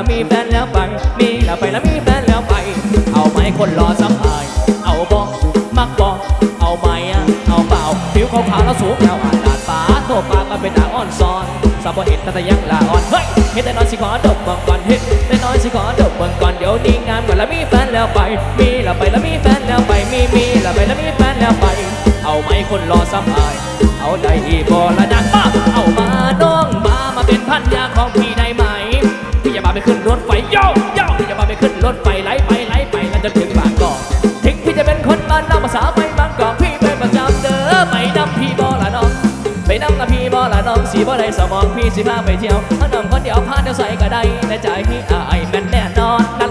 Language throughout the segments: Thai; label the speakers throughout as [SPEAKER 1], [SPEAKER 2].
[SPEAKER 1] และมีแฟนแล้วไป มีแล้วไปแล้วมีแฟนแล้วไป เอาไหมคนรอสัมภาย เอาบอกมักบอกเอาไหมอะเอาเปล่าผิวขาวๆแล้วสูงยาวอาดาดฟ้าโตปากมาเป็นตาอ่อนซ้อนสาวบ่เห็นแต่ยังละอ่อนเฮ้ยเห็นแต่น้อยสิขอดมบางก่อนเห็นแต่น้อยสิขอดมบางก่อนเดี๋ยวนี้งานก่อนแล้วมีแฟนแล้วไป มีแล้วไปแล้วมีแฟน โย่โย่พี่จะมาไปขึ้นรถไฟไหลไปไหลไปแล้วจะถึงบางกอกถึงพี่จะเป็นคนบ้านนอกภาษาไปบางกอกพี่ไปประจำเด้อไปนำพี่บอละน้องไปนำละพี่บอละน้องสีบ่ได้สมองพี่สิพาไปเที่ยวถ้าน้องคนเดียวพาเดียวใส่ก็ได้ในใจพี่อายแม่นแน่นอน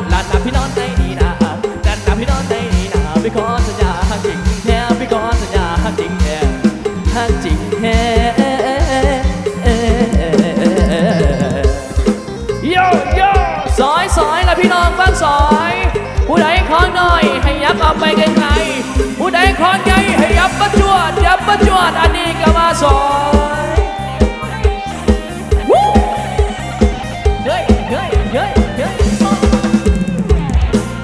[SPEAKER 1] น้องฟังสอย ผู้ใดคล้องน้อย ให้ยับเอาไปไกลๆผู้ใดคล้องใหญ่ให้ยับประจวด ยับประจวด อันนี้ก็มาสอยเฮ้เฮ้เย้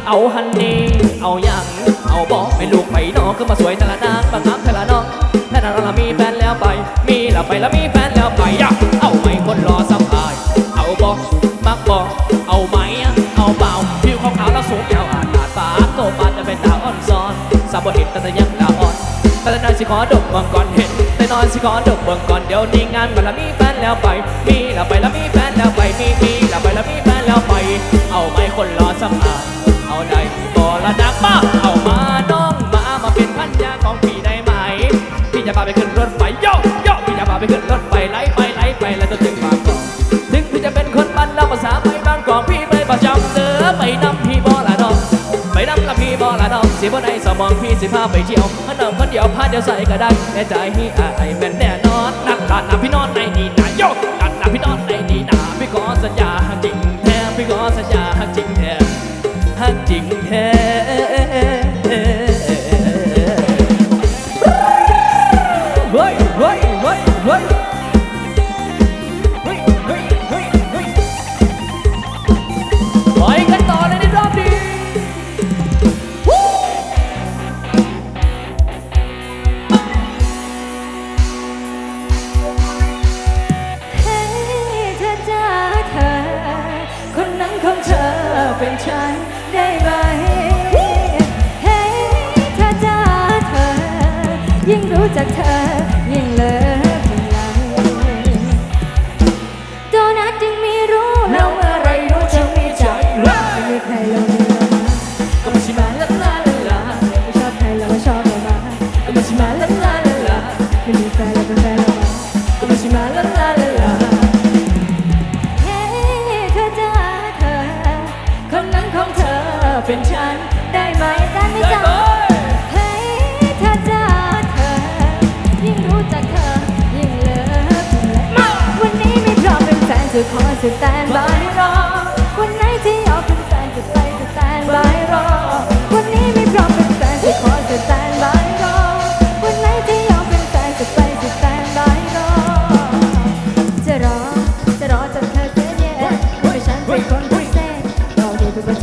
[SPEAKER 1] เอาฮันนี่เอาอย่างเอาบอกไปลูกไปน้องก็มาสวยแต่ละ ขอดมเบิ่งก่อนเห็นแต่น้อยสิขอดมเบิ่งก่อนเดี๋ยวนี้งานมันละมีแฟนแล้วไป มีแล้วไปแล้วมีแฟน ละน้องสิบ่ในสมองพี่สิพาไปเที่ยวถ้าน้องคนเดียวพาเดียวใส่ก็ได้แน่ใจให้อายแม่นแน่นอนนักลานนะพี่นอนในนี่นะโยกนักนะพี่นอนในนี่นะพี่ขอสัญญาหักจริงแท้พี่ขอสัญญาหักจริงแท้หักจริงแท้เฮ้ยเฮ้ยเฮ้ยเฮ้ย ยิ่
[SPEAKER 2] งรู้จักเธอ นจะขอสแตนบายรอ วันไหนที่อยากเป็นแฟนจะไปสแตนบายรอ วันนี้ไม่พร้อมเป็นแฟนจะขอสแตนบายรอ วันไหนที่อยากเป็นแฟนจะไปสแตนบายรอ จะรอ จะรอจนเธอเสียแย่ว่าฉันเป็นคนพิเศษเราดีเป็นประ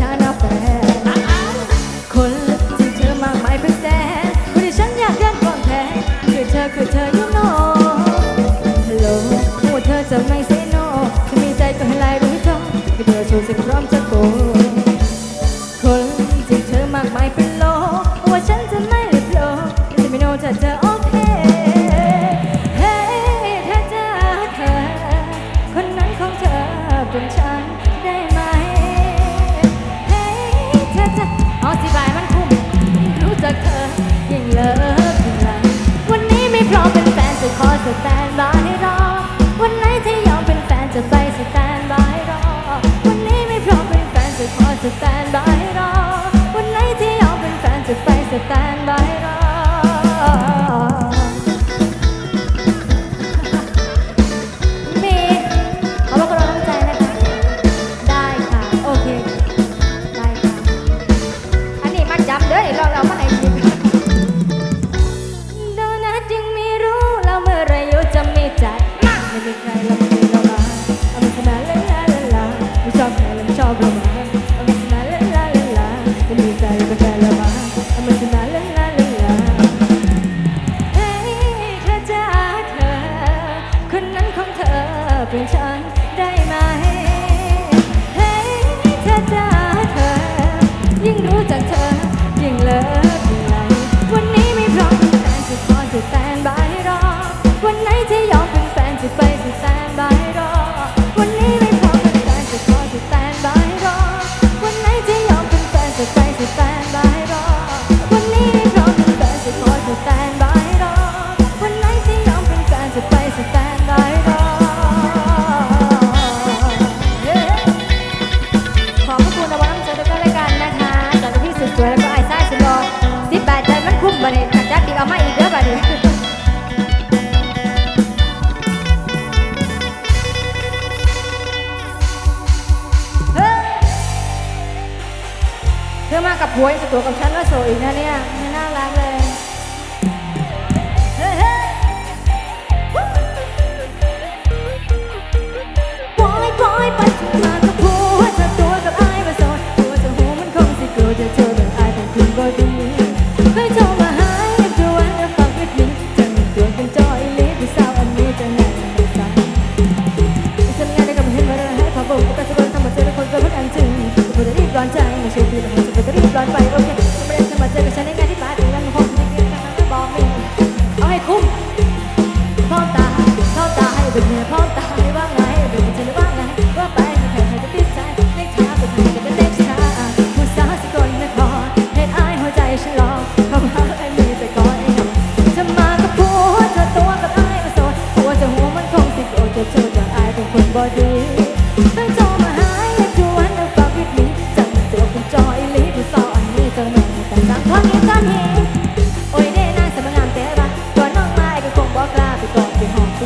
[SPEAKER 2] ตัวกับฉันว่าสวยนะเนี่ย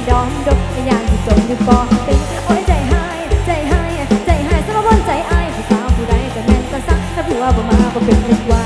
[SPEAKER 2] ดอมดกในยางที่จมอยู่ปอติโอ้ยใจหายใจหายใจหายสมบูรณ์ใจอายผู้สาวผู้ใดก็แม่นก็ซักถ้าผัวบ่มาก็เป็นนึกว่า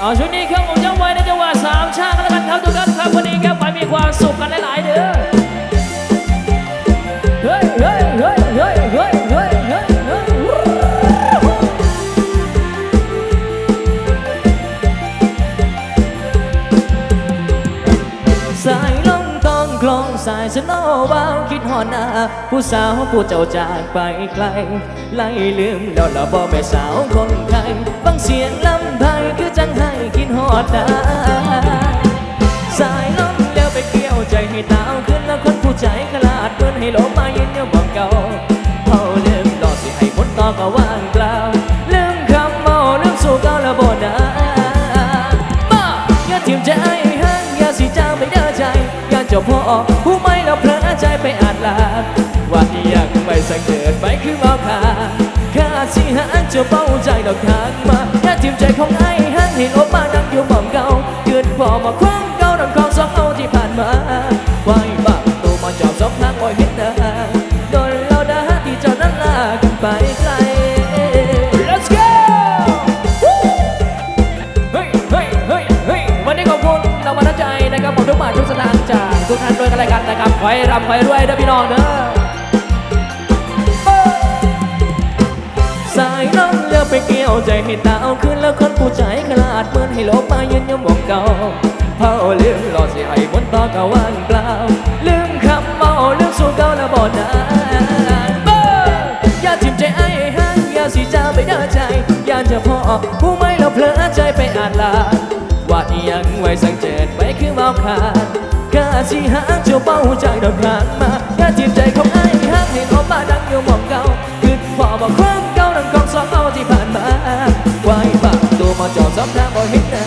[SPEAKER 2] เอาช่วงนี้ครับ
[SPEAKER 1] ผมจะไว้ในจังหวะสามชากันแล้วกันครับทุกท่านครับวันนี้ครับไปมีความสุขกันหลายๆเด้อ องสายสโนว์บาคิดหอนหน้า ผู้สาวผู้เจ้าจากไปไกล ไล่ลืมแล้วละบ่แม่สาวคนไทยฟังเสียงลำไทยคือจังให้คิดหอดหน้าสายลมเลี้ยวไปเกี่ยวใจให้ตาวขึ้นแล้วคนผู้ใจขลาดเปิ้นให้หลงมาเย็นเดียบอกเก่าเอาลืมดอกสิให้พ้นต่อก็ว่าง จ้าพ่อผู้ไม่ล้วเพลอใจไปอาจลาว่าที่ยังไม่สังเกตไปคือเมาคาข้าสิหาเจ้าเป้าใจดอกทางมาอย่าทิมใจของไอ้ห่างให้ลบมาดังอยู่หม่อมเก่าเกิดพอมาคว้าง นะคอให้ร่ำให้รวยเด้อพี่น้องเด้อสายน้ำเลือไปเกี่ยวใจให้ตาเอาขึ้นแล้วคนผู้ใจขลาดเหมือนให้ลบมายืนยมมองเก่าเผาลืมหลอดสิให้บนต่อก็ว่างเปล่าลืมคำเมาลืมสู่เก่าแล้วบ่นานเบ้ออย่าทิมใจไอ้ห่างอย่าสิจ้าไปเด้อใจอย่าจะพอผู้ไม่เราเพลอใจไปอ่านลาว่าอียังไว้สังเจตไปคือเมาขาด กาสิหางเจ้าเป้าใจดอกผ่านมาอย่าทิมใจของไอ้ห่างให้ออกมาดังอยู่หมองเก่าคือพอบอกความเก่าดังของสองเอาที่ผ่านมาไว้ปากตัวมาสองทางบ่เห็น